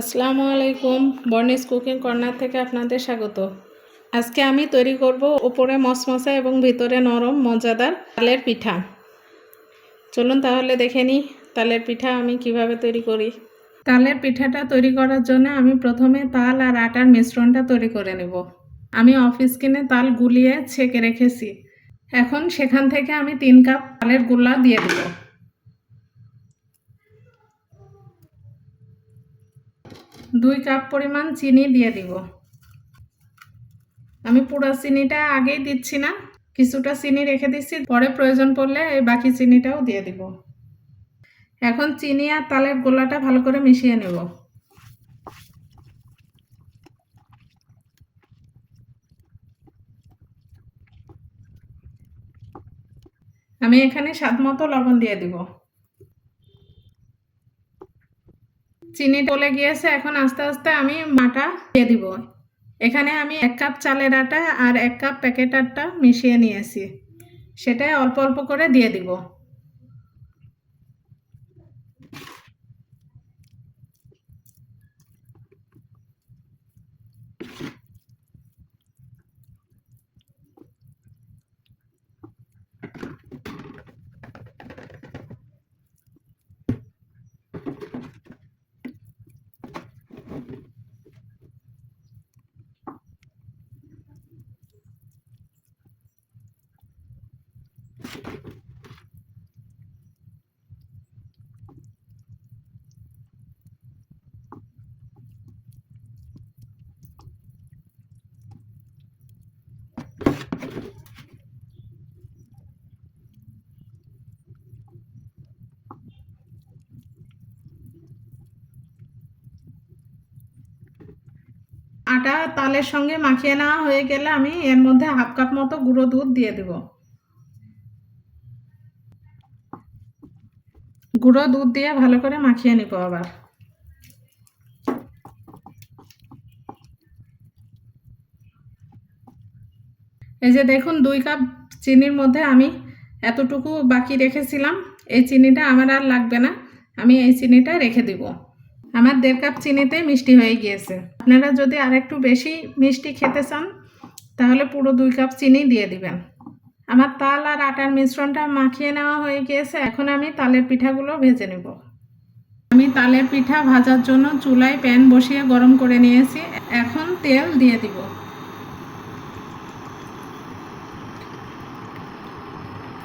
আসসালামু আলাইকুম বর্নিস cooking corner থেকে আপনাদের স্বাগত। আজকে আমি তৈরি করব উপরে মশমশা এবং ভিতরে নরম মজাদার তালের পিঠা। চলুন তাহলে দেখে নিই তালের পিঠা আমি কীভাবে তৈরি করি। তালের পিঠাটা তৈরি করার জন্য আমি প্রথমে তাল আর আটার মিশ্রণটা তৈরি করে নেব। আমি অফিস কিনে তাল গুলিয়ে ছেঁকে রেখেছি। এখন সেখান থেকে আমি তিন কাপ তালেরগুলা দিয়ে দেবো। দুই কাপ পরিমাণ চিনি দিয়ে দিব। আমি পুরো চিনিটা আগেই দিচ্ছি না, কিছুটা চিনি রেখে দিচ্ছি, পরে প্রয়োজন পড়লে এই বাকি চিনিটাও দিয়ে দিব। এখন চিনি আর তালের গোলাটা ভালো করে মিশিয়ে নেব। আমি এখানে স্বাদ মতো লবণ দিয়ে দিব। চিনি টলে গিয়েছে, এখন আস্তে আস্তে আমি মাটা দিয়ে দিব। এখানে আমি এক কাপ চালের আটা আর এক কাপ প্যাকেট আটা মিশিয়ে নিয়েছি। সেটা অল্প অল্প করে দিয়ে দিব। আটা তালের সঙ্গে মাখিয়ে নেওয়া হয়ে গেলে আমি এর মধ্যে হাফ কাপ মতো গুঁড়ো দুধ দিয়ে দেব। গুঁড়ো দুধ দিয়ে ভালো করে মাখিয়ে নিব আবার। এই যে দেখুন, দুই কাপ চিনির মধ্যে আমি এতটুকু বাকি রেখেছিলাম। এই চিনিটা আমার আর লাগবে না। আমি এই চিনিটা রেখে দিব। আমার দেড় কাপ চিনিতে মিষ্টি হয়ে গিয়েছে। আপনারা যদি আর একটু বেশি মিষ্টি খেতে চান, তাহলে পুরো দুই কাপ চিনি দিয়ে দিবেন। আমার তাল আর আটার মিশ্রণটা মাখিয়ে নেওয়া হয়ে গিয়েছে। এখন আমি তালের পিঠাগুলো ভেজে নেব। আমি তালের পিঠা ভাজার জন্য চুলায় প্যান বসিয়ে গরম করে নিয়েছি। এখন তেল দিয়ে দিব।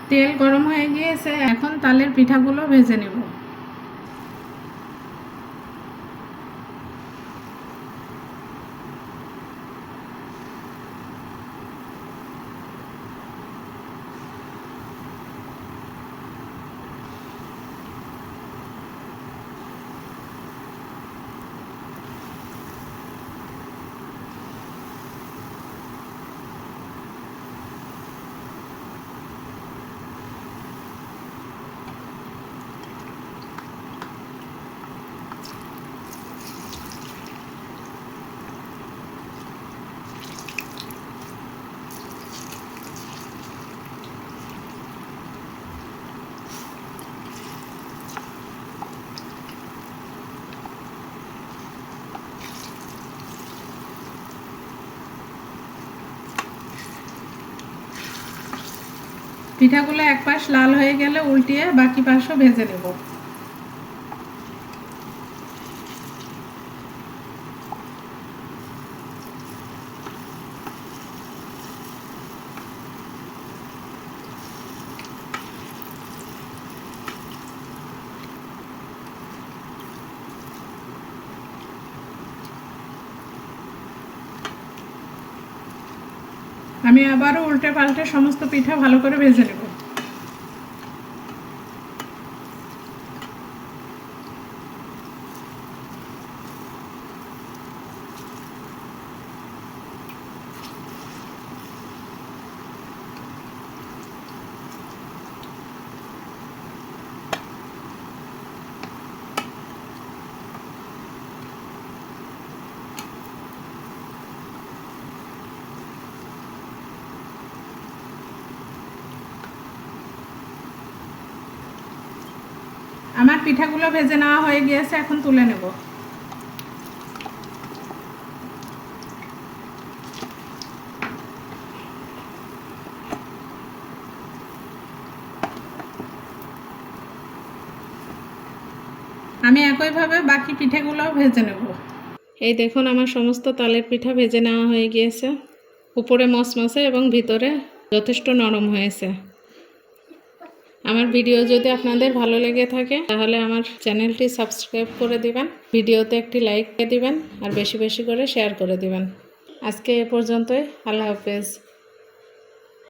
তেল গরম হয়ে গিয়েছে। এখন তালের পিঠাগুলো ভেজে নেব। পিঠাগুলো এক পাশ লাল হয়ে গেলে উল্টিয়ে বাকি পাশও ভেজে নেব। আমি আবারও উল্টে পাল্টে সমস্ত পিঠা ভালো করে ভেজে নেব। আমার পিঠাগুলো ভেজে নেওয়া হয়ে গিয়েছে, এখন তুলে নেব। আমি একইভাবে বাকি পিঠেগুলো ভেজে নেব। এই দেখুন, আমার সমস্ত তালের পিঠা ভেজে নেওয়া হয়ে গিয়েছে। উপরে মশমশে এবং ভিতরে যথেষ্ট নরম হয়েছে। আমার ভিডিও যদি আপনাদের ভালো লেগে থাকে, তাহলে আমার চ্যানেলটি সাবস্ক্রাইব করে দিবেন, ভিডিওতে একটি লাইক দিবেন, আর বেশি বেশি করে শেয়ার করে দিবেন। আজকে এ পর্যন্তই, আল্লাহ হাফেজ।